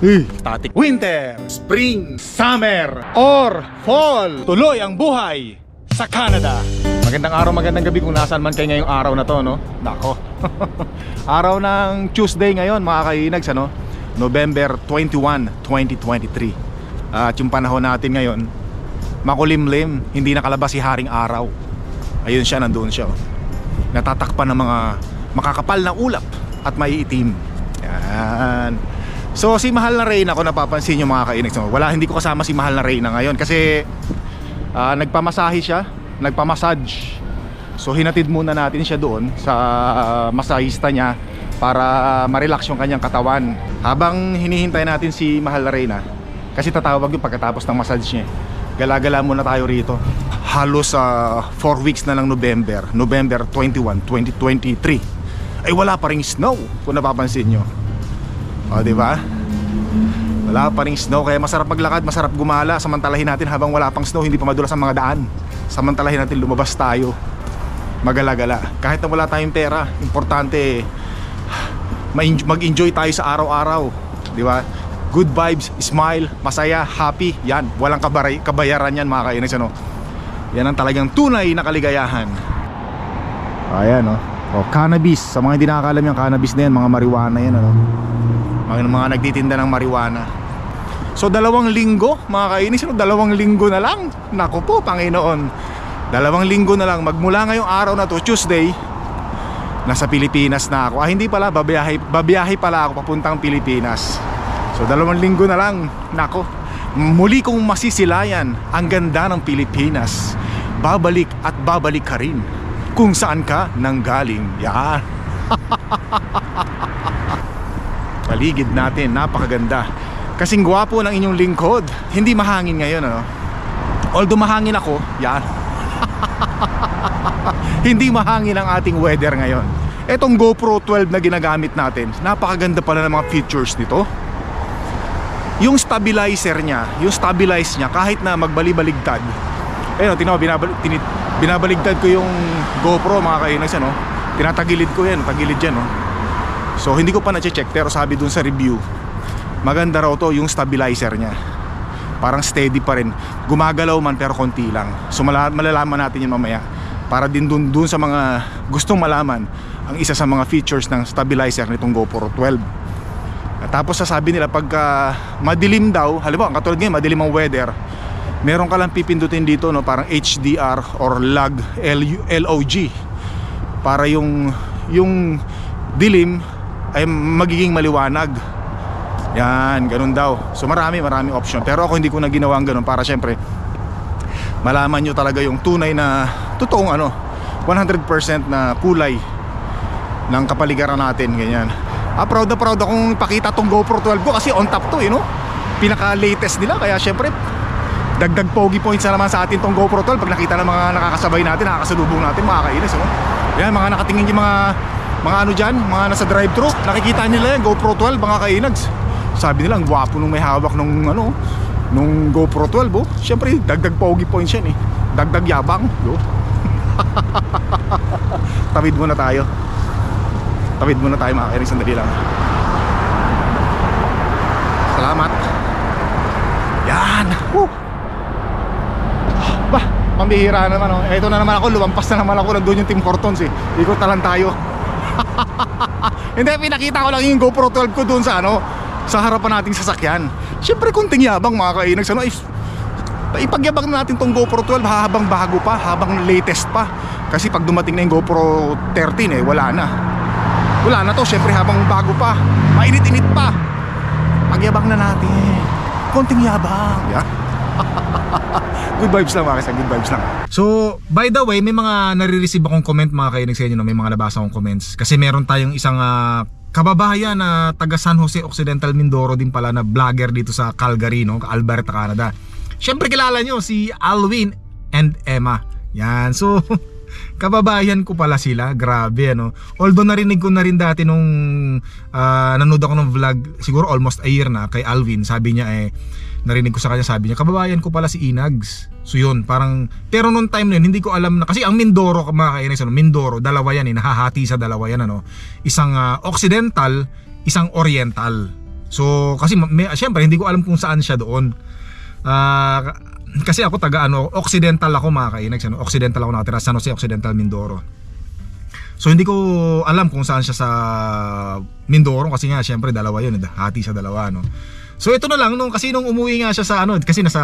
Eh, static. Winter, spring, summer, or fall. Tuloy ang buhay sa Canada. Magandang araw, magandang gabi kung nasaan man kayo ngayong araw na to, no? Nako. araw ng Tuesday ngayon, mga kainags, ano? November 21, 2023. At yung panahon natin ngayon, makulimlim, hindi nakalabas si Haring Araw. Ayun siya, nandoon siya. oh. Natatakpan ng mga makakapal na ulap at maiitim. Yan. So si Mahal na Reyna kung napapansin nyo mga no? Wala hindi ko kasama si Mahal na Reyna ngayon Kasi ah, nagpamasahe siya Nagpamassage. So hinatid muna natin siya doon Sa ah, masahista niya Para ma-relax yung kanyang katawan. Habang hinihintay natin si Mahal na Reyna Kasi tatawag yung pagkatapos ng massage niya Gala-gala muna tayo rito. Halos 4 weeks na lang November November 21, 2023 Ay wala pa ring snow Kung napapansin nyo o, di ba? Wala pa ring snow kaya masarap maglakad, masarap gumala. Samantalahin natin habang wala pang snow, hindi pa madulas ang mga daan. Samantalahin natin lumabas tayo. Magala-gala. Kahit na wala tayong pera, importante mag-enjoy tayo sa araw-araw. Di ba? Good vibes, smile, masaya, happy. Yan, walang kabaray, kabayaran yan mga kainis. Ano? Yan ang talagang tunay na kaligayahan. Ayan, no? O, cannabis. Sa mga hindi nakakalam yung cannabis na yan, mga marijuana yan, ano? Mga, mga nagtitinda ng marijuana. So, dalawang linggo, mga kainis, ano? Dalawang linggo na lang. Naku po, Panginoon. Dalawang linggo na lang. Magmula ngayong araw na to, Tuesday, nasa Pilipinas na ako. Ah, hindi pala, babiyahe, babiyahe pala ako papuntang Pilipinas. So, dalawang linggo na lang. Nako, muli kong masisilayan ang ganda ng Pilipinas. Babalik at babalik ka rin kung saan ka nanggaling. Yan. Paligid natin, napakaganda. Kasing gwapo ng inyong lingkod. Hindi mahangin ngayon, ano? Although mahangin ako, yan. Hindi mahangin ang ating weather ngayon. Etong GoPro 12 na ginagamit natin, napakaganda pala ng mga features nito. Yung stabilizer niya, yung stabilize niya kahit na magbali-baligtad. Ayun, tinaw binabal, binabaligtad ko yung GoPro mga kainas ano. Tinatagilid ko yan, tagilid yan no. So hindi ko pa na-check pero sabi dun sa review, maganda raw to yung stabilizer niya. Parang steady pa rin. Gumagalaw man pero konti lang. So mala- malalaman natin yun mamaya. Para din dun, dun sa mga gustong malaman ang isa sa mga features ng stabilizer nitong GoPro 12. At tapos sasabi nila pagka madilim daw, halimbawa katulad ngayon madilim ang weather, meron ka lang pipindutin dito no parang HDR or LU LOG para yung yung dilim ay magiging maliwanag. Yan, ganun daw. So marami, marami option. Pero ako hindi ko na ginawa ang ganun para syempre malaman nyo talaga yung tunay na totoong ano, 100% na kulay ng kapaligiran natin, ganyan. Ah, proud na proud akong ipakita tong GoPro 12 ko kasi on top to, eh, no? Pinaka latest nila kaya syempre dagdag pogi points na naman sa atin tong GoPro 12 pag nakita ng mga nakakasabay natin, nakakasalubong natin, makakainis, no? Yan, mga nakatingin yung mga mga ano dyan, mga nasa drive-thru, nakikita nila yan, GoPro 12, mga kainags. Sabi nila, ang gwapo nung may hawak nung ano, nung GoPro 12, oh. Siyempre, dagdag pogi points yan eh. Dagdag yabang, yo. Tawid muna tayo. Tawid muna tayo mga kainags, sandali lang. Salamat. Yan. Woo. Bah, pambihira naman oh. Ito na naman ako, lumampas na naman ako nandun yung Team Hortons eh. Ikot na lang tayo. Hindi, pinakita ko lang yung GoPro 12 ko doon sa ano, sa harapan nating sasakyan. Siyempre kunting yabang mga kainags ano, if, ipagyabang natin tong GoPro 12 habang bago pa, habang latest pa. Kasi pag dumating na yung GoPro 13 eh, wala na. Wala na to, siyempre habang bago pa, mainit-init pa. Pagyabang na natin. Konting yabang. Yeah. good vibes lang mga kaisan, good vibes lang. So, by the way, may mga nare-receive akong comment mga kainig sa inyo, no? may mga nabasa akong comments. Kasi meron tayong isang ah, kababayan na taga San Jose Occidental Mindoro din pala na vlogger dito sa Calgary, no? Alberta, Canada. Siyempre kilala nyo si Alwin and Emma. Yan, so kababayan ko pala sila, grabe ano. Although narinig ko na rin dati nung ah, nanood ako ng vlog, siguro almost a year na kay Alvin, sabi niya eh narinig ko sa kanya sabi niya kababayan ko pala si Inags so yun parang pero nung time na yun hindi ko alam na kasi ang Mindoro mga kainis ano Mindoro dalawa yan eh nahahati sa dalawa yan ano isang ah, occidental isang oriental. So kasi ma- may, syempre hindi ko alam kung saan siya doon. Ah, kasi ako taga ano, occidental ako mga kainags, ano, occidental ako nakatira, San Jose Occidental Mindoro. So hindi ko alam kung saan siya sa Mindoro kasi nga syempre dalawa yun, eh, hati sa dalawa no. So ito na lang nung kasi nung umuwi nga siya sa ano kasi nasa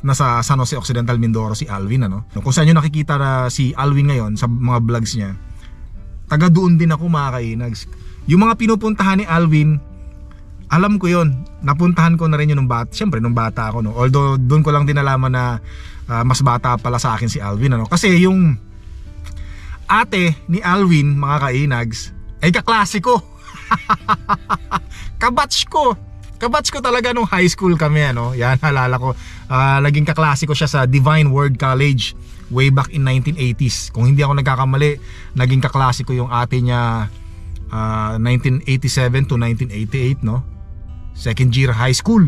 nasa San Jose Occidental Mindoro si Alvin ano. Kung saan niyo nakikita na si Alvin ngayon sa mga vlogs niya. Taga doon din ako mga. Yung mga pinupuntahan ni Alvin, alam ko yon napuntahan ko na rin yun nung bata syempre nung bata ako no although doon ko lang din nalaman na ah, mas bata pala sa akin si Alvin ano kasi yung ate ni Alvin mga kainags ay kaklase ko kabatch ko kabatch ko talaga nung high school kami ano yan halala ko Ah, naging kaklase ko siya sa Divine Word College way back in 1980s kung hindi ako nagkakamali naging kaklase ko yung ate niya ah, 1987 to 1988 no second year high school.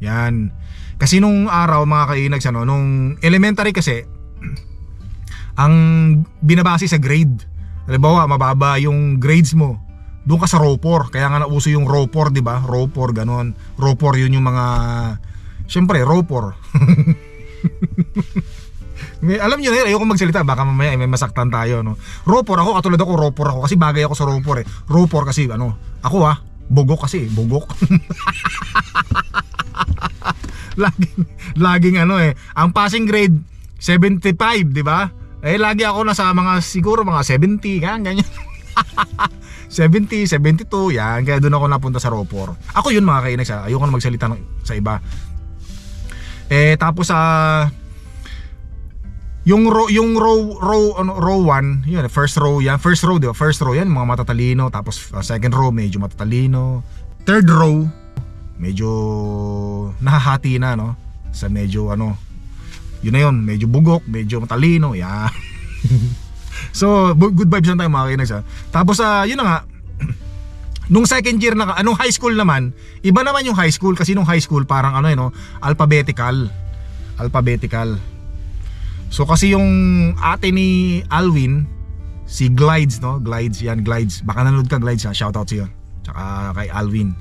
Yan. Kasi nung araw mga kainags ano, nung elementary kasi ang binabase sa grade. Halimbawa, mababa yung grades mo. Doon ka sa ROPOR. Kaya nga nauso yung ROPOR, di ba? ROPOR, ganon. ROPOR yun yung mga... Siyempre, ROPOR. may, alam nyo na yun, ayoko magsalita. Baka mamaya eh, may masaktan tayo, no? ROPOR ako, katulad ako, ROPOR ako. Kasi bagay ako sa ROPOR eh. ROPOR kasi, ano, ako ha, bugok kasi, bugok. laging, laging ano eh, ang passing grade, 75, di ba? Eh, lagi ako nasa mga, siguro mga 70, ganyan, ganyan. 70, 72, yan. Kaya doon ako napunta sa Ropor. Ako yun mga kainags ha. Ayoko na magsalita ng- sa iba. Eh, tapos sa... yung row, yung row, row, ano, row 1, yun, first row yan. First row, di ba? First row yan, mga matatalino. Tapos uh, second row, medyo matatalino. Third row, medyo nahahati na, no? Sa medyo, ano, yun na yun, medyo bugok, medyo matalino, yan. so, good vibes lang tayo mga kinags ha. Tapos, ah, yun na nga, nung second year na, anong high school naman, iba naman yung high school kasi nung high school parang ano eh, no, alphabetical. Alphabetical. So kasi yung ate ni Alwin, si Glides, no? Glides, yan, Glides. Baka nanood ka, Glides, ha? Shoutout sa'yo. Tsaka kay Alwin.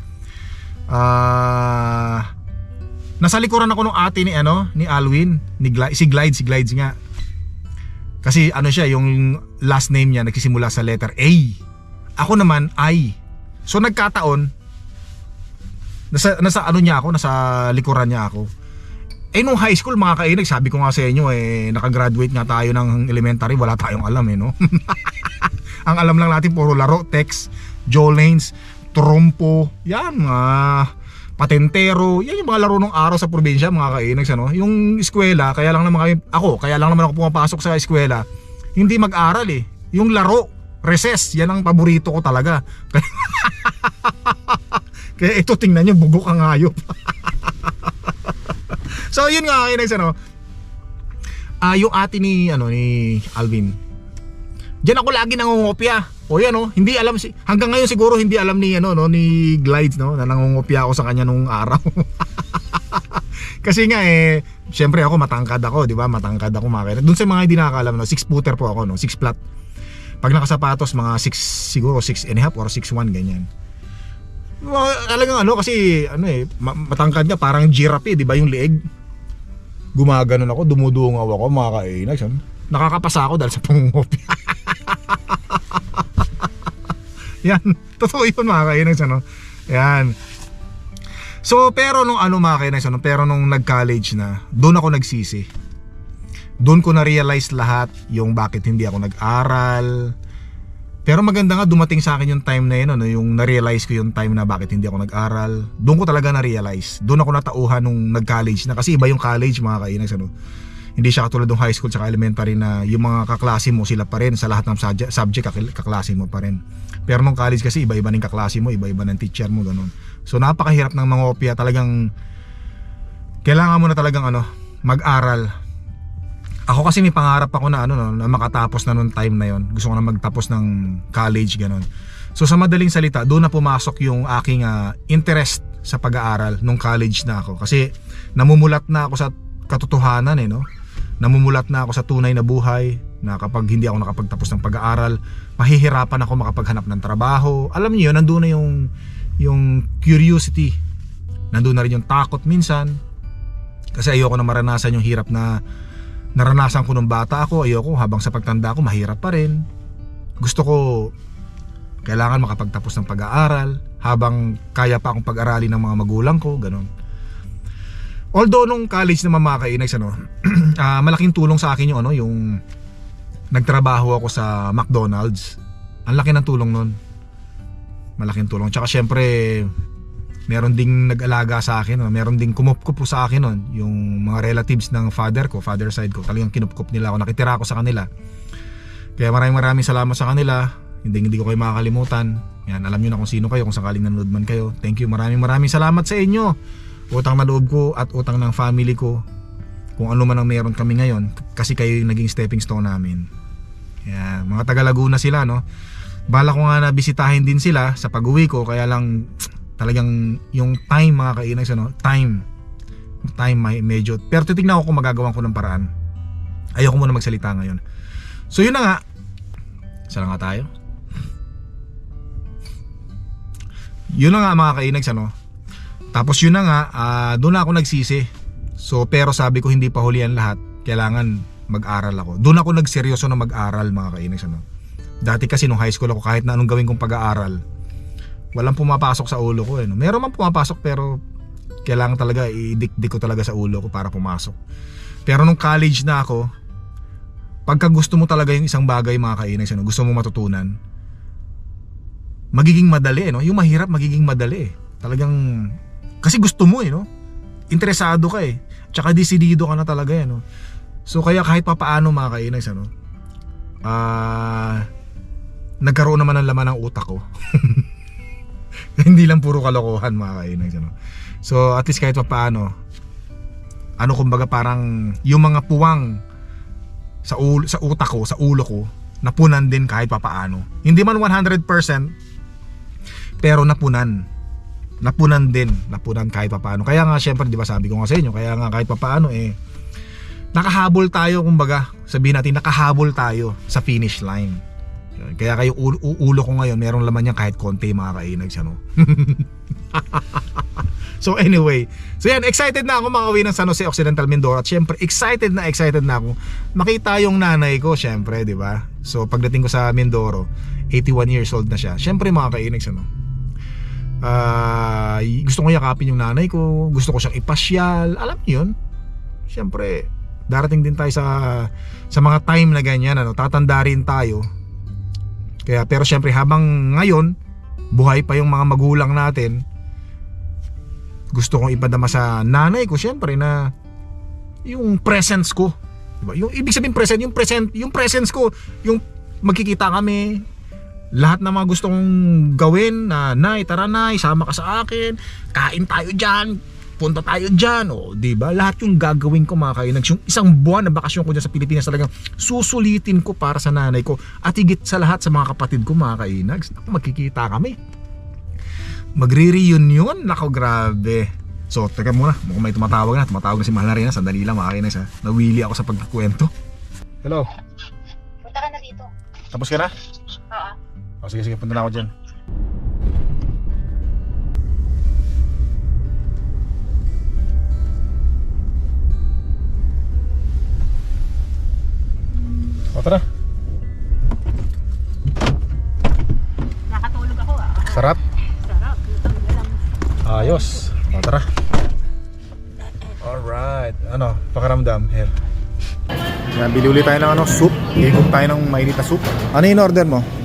Ah... nasa likuran ako ng ate ni ano, ni Alwin, ni Glide, si Glides, si Glides nga. Kasi ano siya, yung last name niya nagsisimula sa letter A. Ako naman, I. So nagkataon, nasa, nasa ano niya ako, nasa likuran niya ako. Eh nung high school mga kainag, sabi ko nga sa inyo eh nakagraduate nga tayo ng elementary, wala tayong alam eh no. Ang alam lang natin puro laro, text, Joe Lanes, trompo, yan mga patentero, yan yung mga laro ng araw sa probinsya mga kainags ano. Yung eskwela, kaya lang naman kami, ako, kaya lang naman ako pumapasok sa eskwela, hindi mag-aral eh. Yung laro, recess, yan ang paborito ko talaga. Kaya ito tingnan nyo, bugok ang hayop. So yun nga kainags ano. Ah, yung ate ni ano ni Alvin. Diyan ako lagi nangungopya. O yan oh, hindi alam si hanggang ngayon siguro hindi alam ni ano no ni Glides no na nangungopya ako sa kanya nung araw. Kasi nga eh syempre ako matangkad ako, di ba? Matangkad ako makina. Doon sa mga hindi nakakalam no, 6 footer po ako no, 6 flat. Pag nakasapatos mga 6 siguro 6 and a half or 6'1 ganyan. Mga, talagang ano kasi ano eh ma- matangkad nga parang giraffe eh, di ba yung leeg gumaganon ako dumudungaw ako mga kainags nakakapasa ako dahil sa pangungopia yan totoo yun mga kainags ano yan so pero nung ano mga kainags ano pero nung nag college na doon ako nagsisi doon ko na realize lahat yung bakit hindi ako nag-aral pero maganda nga dumating sa akin yung time na yun, ano, yung na-realize ko yung time na bakit hindi ako nag-aral. Doon ko talaga na-realize. Doon ako natauhan nung nag-college na kasi iba yung college mga kainags ano. Hindi siya katulad ng high school tsaka elementary na yung mga kaklase mo sila pa rin sa lahat ng subject, kaklase mo pa rin. Pero nung college kasi iba-iba ng kaklase mo, iba-iba ng teacher mo ganun. So napakahirap ng mga opya talagang kailangan mo na talagang ano, mag-aral ako kasi may pangarap ako na ano no, na makatapos na nung time na yon. Gusto ko na magtapos ng college ganun. So sa madaling salita, doon na pumasok yung aking ah, interest sa pag-aaral nung college na ako kasi namumulat na ako sa katotohanan eh no. Namumulat na ako sa tunay na buhay. na kapag hindi ako nakapagtapos ng pag-aaral, mahihirapan ako makapaghanap ng trabaho. Alam niyo, nandun na yung yung curiosity. Nandun na rin yung takot minsan. Kasi ayoko na maranasan yung hirap na naranasan ko nung bata ako. Ayoko habang sa pagtanda ko mahirap pa rin. Gusto ko kailangan makapagtapos ng pag-aaral habang kaya pa akong pag-aralin ng mga magulang ko, ganun. Although nung college naman mga kainags, ano, ah, malaking tulong sa akin yung ano, yung nagtrabaho ako sa McDonald's. Ang laki ng tulong nun. Malaking tulong. Tsaka syempre, meron ding nag-alaga sa akin, no? meron ding kumupkup sa akin nun, yung mga relatives ng father ko, father side ko, talagang kinupkup nila ako, nakitira ako sa kanila. Kaya maraming maraming salamat sa kanila, hindi hindi ko kayo makakalimutan. Yan, alam niyo na kung sino kayo, kung sakaling nanonood man kayo. Thank you, maraming maraming salamat sa inyo. Utang na loob ko at utang ng family ko. Kung ano man ang meron kami ngayon, kasi kayo yung naging stepping stone namin. Yan, mga taga Laguna sila, no? Bala ko nga na bisitahin din sila sa pag-uwi ko, kaya lang talagang yung time mga kainags ano, time time may medyo pero titignan ko kung magagawan ko ng paraan ayoko muna magsalita ngayon so yun na nga saan nga tayo yun na nga mga kainags ano tapos yun na nga ah, doon na ako nagsisi so pero sabi ko hindi pa huli ang lahat kailangan mag-aral ako doon ako nagseryoso na mag-aral mga kainags ano dati kasi nung high school ako kahit na anong gawin kong pag-aaral walang pumapasok sa ulo ko eh. Meron man pumapasok pero kailangan talaga idikdik ko talaga sa ulo ko para pumasok. Pero nung college na ako, pagka gusto mo talaga yung isang bagay mga kainags, ano, gusto mo matutunan, magiging madali eh, no? Yung mahirap magiging madali eh. Talagang kasi gusto mo eh, no? Interesado ka eh. Tsaka desidido ka na talaga eh, no? So kaya kahit papaano mga kainags, ano, ah nagkaroon naman ng laman ng utak ko. hindi lang puro kalokohan mga kainags ano. So at least kahit pa paano ano kumbaga parang yung mga puwang sa ulo, sa utak ko, sa ulo ko napunan din kahit pa paano. Hindi man 100% pero napunan. Napunan din, napunan kahit pa paano. Kaya nga syempre 'di ba sabi ko nga sa inyo, kaya nga kahit pa paano eh nakahabol tayo kumbaga. Sabihin natin nakahabol tayo sa finish line. Kaya kayo ulo, ulo ko ngayon, merong laman yan kahit konti mga kainags ano. so anyway, so yan, excited na ako makauwi ng San Jose Occidental Mindoro at syempre excited na excited na ako makita yung nanay ko syempre, di ba? So pagdating ko sa Mindoro, 81 years old na siya. Syempre mga kainags ano. Ah, gusto ko yakapin yung nanay ko, gusto ko siyang ipasyal, alam niyo yun. Syempre, darating din tayo sa sa mga time na ganyan ano, tatanda rin tayo kaya pero syempre habang ngayon buhay pa yung mga magulang natin gusto kong ipadama sa nanay ko syempre na yung presence ko. Diba? Yung ibig sabihin present, yung present, yung presence ko, yung magkikita kami, lahat ng mga gusto kong gawin na nay, tara nay, sama ka sa akin, kain tayo diyan, punta tayo diyan, oh, 'di ba? Lahat yung gagawin ko mga kainags, yung isang buwan na bakasyon ko diyan sa Pilipinas talagang susulitin ko para sa nanay ko at higit sa lahat sa mga kapatid ko mga kainags. Naku, magkikita kami. Magre-reunion, nako grabe. So, teka muna, mukhang may tumatawag na. Tumatawag na si Mahal na rin. Sandali lang, mga kainags ha. Nawili ako sa pagkukwento. Hello, Punta ka na dito. tapos ka na? O sige, sige, punta na ako dyan. O tara, Nakatulog ako ah. sarap. Sarap. Ayos. O tara. Alright. Ano, pakaramdam, Her? Yan, bili ulit tayo ng ano, soup. Higop tayo ng mainit na soup. Ano yung order mo?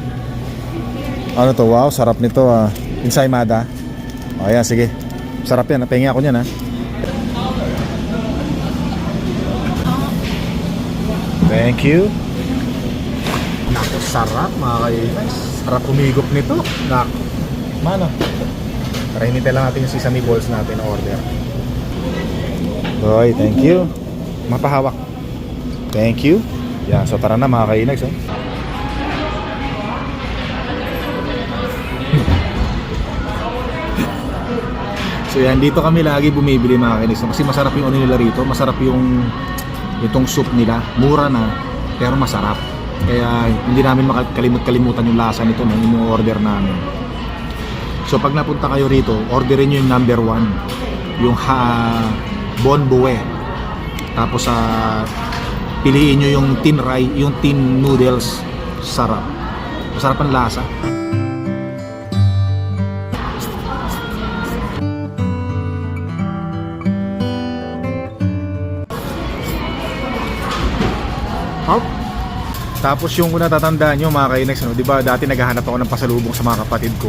Ano to? Wow, sarap nito ah. Ensaymada. O yan, sige. Sarap yan. Napengi ako niyan ah. Thank you. Naku, sarap mga kainis. Sarap umigop nito. Naku. Mano. Tara, hinintay lang natin yung sesame balls natin na order. Boy, thank you. Mapahawak. Thank you. Yan, so tara na mga kainags. Oh. So yan, dito kami lagi bumibili mga kainags. Kasi masarap yung ano nila rito. Masarap yung itong soup nila. Mura na. pero masarap. Kaya hindi namin makakalimut-kalimutan yung lasa nito nung ino-order namin. So pag napunta kayo rito, orderin nyo yung number one, yung ha Bon Bue. Tapos sa piliin nyo yung tin rice, yung tin noodles. Sarap. Masarap ang lasa. Hop. Tapos yung natatandaan nyo mga kainex, ano, di ba dati naghahanap ako ng pasalubong sa mga kapatid ko.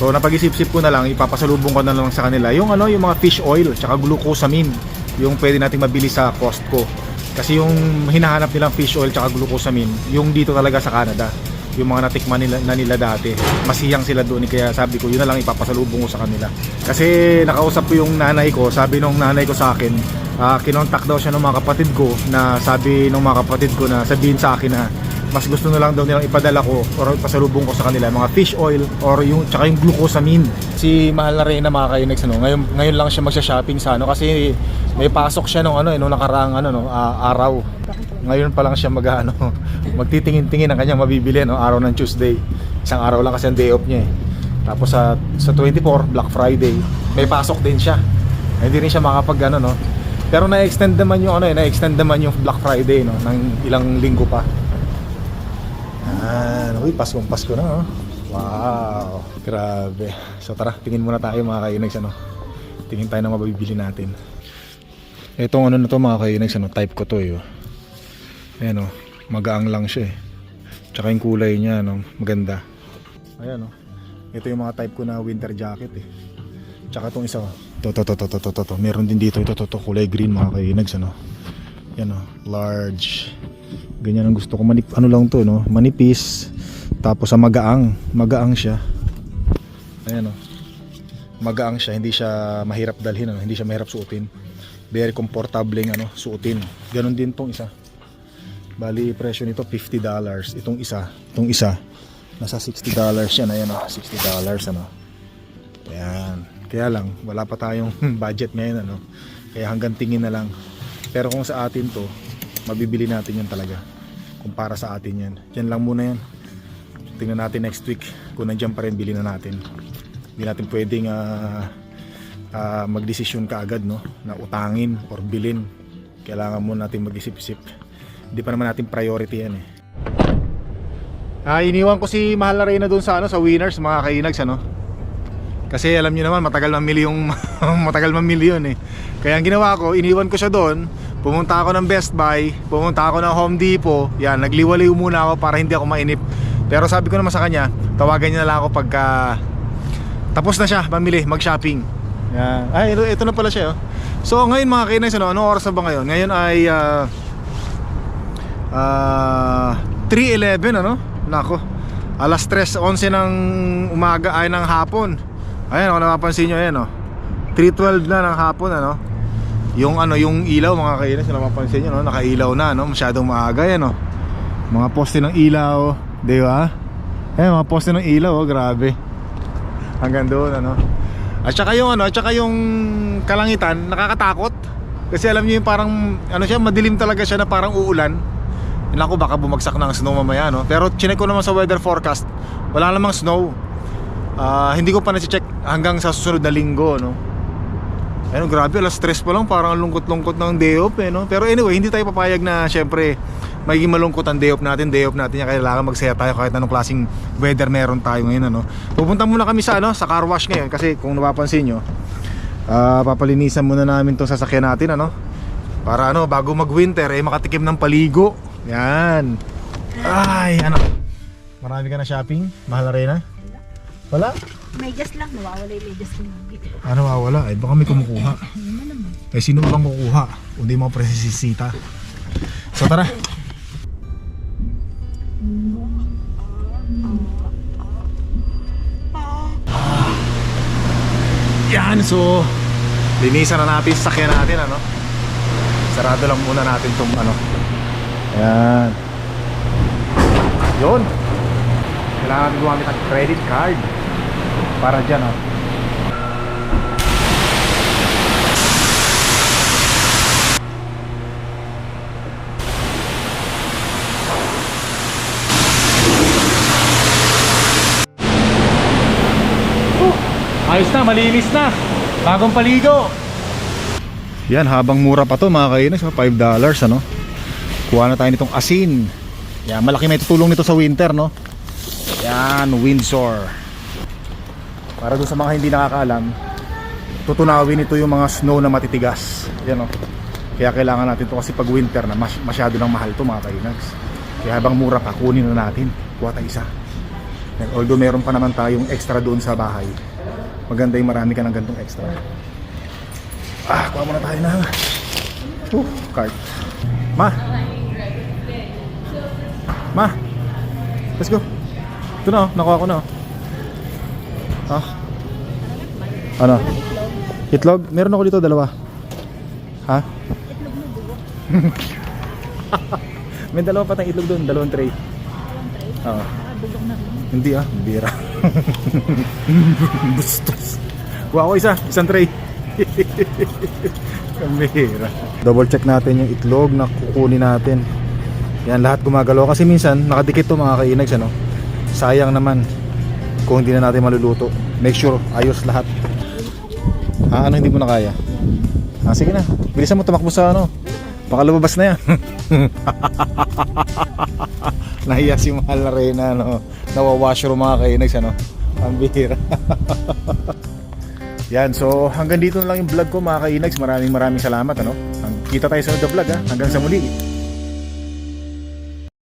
So napag-isip-isip ko na lang, ipapasalubong ko na lang sa kanila yung ano, yung mga fish oil, tsaka glucosamine, yung pwede nating mabili sa Costco. Kasi yung hinahanap nilang fish oil tsaka glucosamine, yung dito talaga sa Canada, yung mga natikman nila, na nila dati, masiyang sila doon kaya sabi ko yun na lang ipapasalubong ko sa kanila. Kasi nakausap ko yung nanay ko, sabi nung nanay ko sa akin, ah kinontak daw siya ng mga kapatid ko na sabi ng mga kapatid ko na sabihin sa akin na mas gusto na lang daw nilang ipadala ko or pasalubong ko sa kanila mga fish oil or yung tsaka yung glucosamine. Si mahal na Reyna mga kainex ano, ngayon ngayon lang siya magsha-shopping sa ano kasi may pasok siya nung ano, eh, nung nakaraang ano no, ah, araw. Ngayon pa lang siya mag ano, magtitingin-tingin ng kanyang mabibili no, araw ng Tuesday. Isang araw lang kasi ang day off niya eh. Tapos sa sa 24 Black Friday, may pasok din siya. Hindi rin siya makapag ano no. Pero na-extend naman yung ano eh, na-extend naman yung Black Friday no ng ilang linggo pa. Yan. Uy, Paskong Pasko na, oh. Wow. Grabe. So tara, tingin muna tayo mga kainags, ano. Tingin tayo ng mabibili natin. Itong ano na to mga kainags, ano, type ko to, eh. oh. Ayan, oh. Magaang lang siya, eh. Tsaka yung kulay niya, no, maganda. Ayan, oh. Ito yung mga type ko na winter jacket, eh. Tsaka itong isa, oh. To, to, to, to, to, to, to, to. Meron din dito, ito, to, to, kulay green mga kainags, ano. Yan, oh. Large. Ganyan ang gusto ko. Manip ano lang to no? Manipis. Tapos sa magaang. Magaang siya. Ayan o magaang siya. Hindi siya mahirap dalhin ano? hindi siya mahirap suotin. Very comfortable ano suotin. Ganun din tong isa. Bali presyo nito 50 dollars. Itong isa. Itong isa. Nasa 60 dollars yan. Ayan o 60 dollars ano. Ayan kaya lang wala pa tayong budget ngayon ano. Kaya hanggang tingin na lang. Pero kung sa atin to mabibili natin yan talaga. Kung para sa atin yan. Yan lang muna yan. Tingnan natin next week kung nandiyan pa rin bili na natin. Hindi natin pwedeng uh, uh, magdesisyon kaagad no na utangin or bilin kailangan muna natin mag-isip-isip. Hindi pa naman natin priority yan eh. Ah, iniwan ko si Mahal na Reyna doon sa ano sa Winners mga kainags ano. Kasi alam niyo naman matagal mamili yung matagal mamili yun eh. Kaya ang ginawa ko, iniwan ko siya doon. Pumunta ako ng Best Buy, pumunta ako ng Home Depot. Yan, nagliwaliw muna ako para hindi ako mainip. Pero sabi ko naman sa kanya, tawagan niya na lang ako pagka tapos na siya mamili, mag-shopping. Yan. Ay, ito, ito na pala siya. Oh. So ngayon mga kainags, ano, anong oras na ba ngayon? Ngayon ay ah ah 3.11 ano? Nako. Alas 3.11 ng umaga ay ng hapon. Ayan, kung napapansin nyo, ayan, oh. 3.12 na ng hapon, ano. Yung ano, yung ilaw, mga kainis, kung napapansin nyo, no? nakailaw na, no? Masyadong maaga, yan, oh. Mga poste ng ilaw, di ba? Ayan, mga poste ng ilaw, oh, grabe. Hanggang doon, ano. At saka yung, ano, at saka yung kalangitan, nakakatakot. Kasi alam niyo yung parang, ano siya, madilim talaga siya na parang uulan. Naku, baka bumagsak ng snow mamaya, no? Pero chinek ko naman sa weather forecast, wala namang snow. Ah, hindi ko pa na-check hanggang sa susunod na linggo, no? Ayun, grabe, alas stress pa lang, parang ang lungkot-lungkot ng day off, eh, no? Pero anyway, hindi tayo papayag na, syempre, magiging malungkot ang day off natin, day off natin, yan, kailangan magsaya tayo kahit anong klaseng weather meron tayo ngayon, ano? Pupunta muna kami sa, ano, sa car wash ngayon, kasi kung napapansin nyo, ah, papalinisan muna namin tong sasakyan natin, ano? Para, ano, bago mag-winter, eh, makatikim ng paligo. Yan. Ay, ano? Marami ka na shopping? Mahal na rin, ha? Wala? Medyas lang, nawawala yung medyas ko. Ano mawala? Ay baka may kumukuha. Eh sino bang kukuha? Kundi mga presisita. So tara. Yan, so linisan na natin sa sakyan natin ano. Sarado lang muna natin tong ano. Ayan. Yun. Kailangan gumamit ng credit card para dyan oh. oh. Ayos na, malinis na bagong paligo yan, habang mura pa to mga kainis, $5 ano. Kuha na tayo nitong asin. Yan, malaki may tutulong nito sa winter, no? Yan, Windsor. Para doon sa mga hindi nakakaalam, tutunawin ito yung mga snow na matitigas. Yan, oh. Kaya kailangan natin to kasi pag winter na mas masyado nang mahal to mga kainags. Kaya habang mura pa, kunin na natin. Kuha tayo isa. Yan, although meron pa naman tayong extra doon sa bahay. Maganda yung marami ka ng gantong extra. Ah, kuha muna tayo ng uh, cart. Ma! Ma! Let's go. Ito na oh, nakuha ko na oh. Ah. Ano? Itlog? Meron ako dito dalawa. Ha? May dalawa pa tayong itlog doon, dalawang tray. Oo. Hindi ah, bira. Bustos. Kuha ko isa, isang tray. Kamera. Double check natin yung itlog na kukunin natin. Yan lahat gumagalaw kasi minsan nakadikit to mga kainags ano. Sayang naman kung hindi na natin maluluto. Make sure ayos lahat. Ah, ano hindi mo na kaya? Ah, sige na. Bilisan mo tumakbo sa ano. Baka lumabas na yan. Nahiya si Mahal na Reyna, no? Nawa-washroom mga kainags, ano? Ang bihira. Yan, so hanggang dito na lang yung vlog ko mga kainags. Maraming maraming salamat, ano? Kita tayo sa vlog, ha? Hanggang sa muli.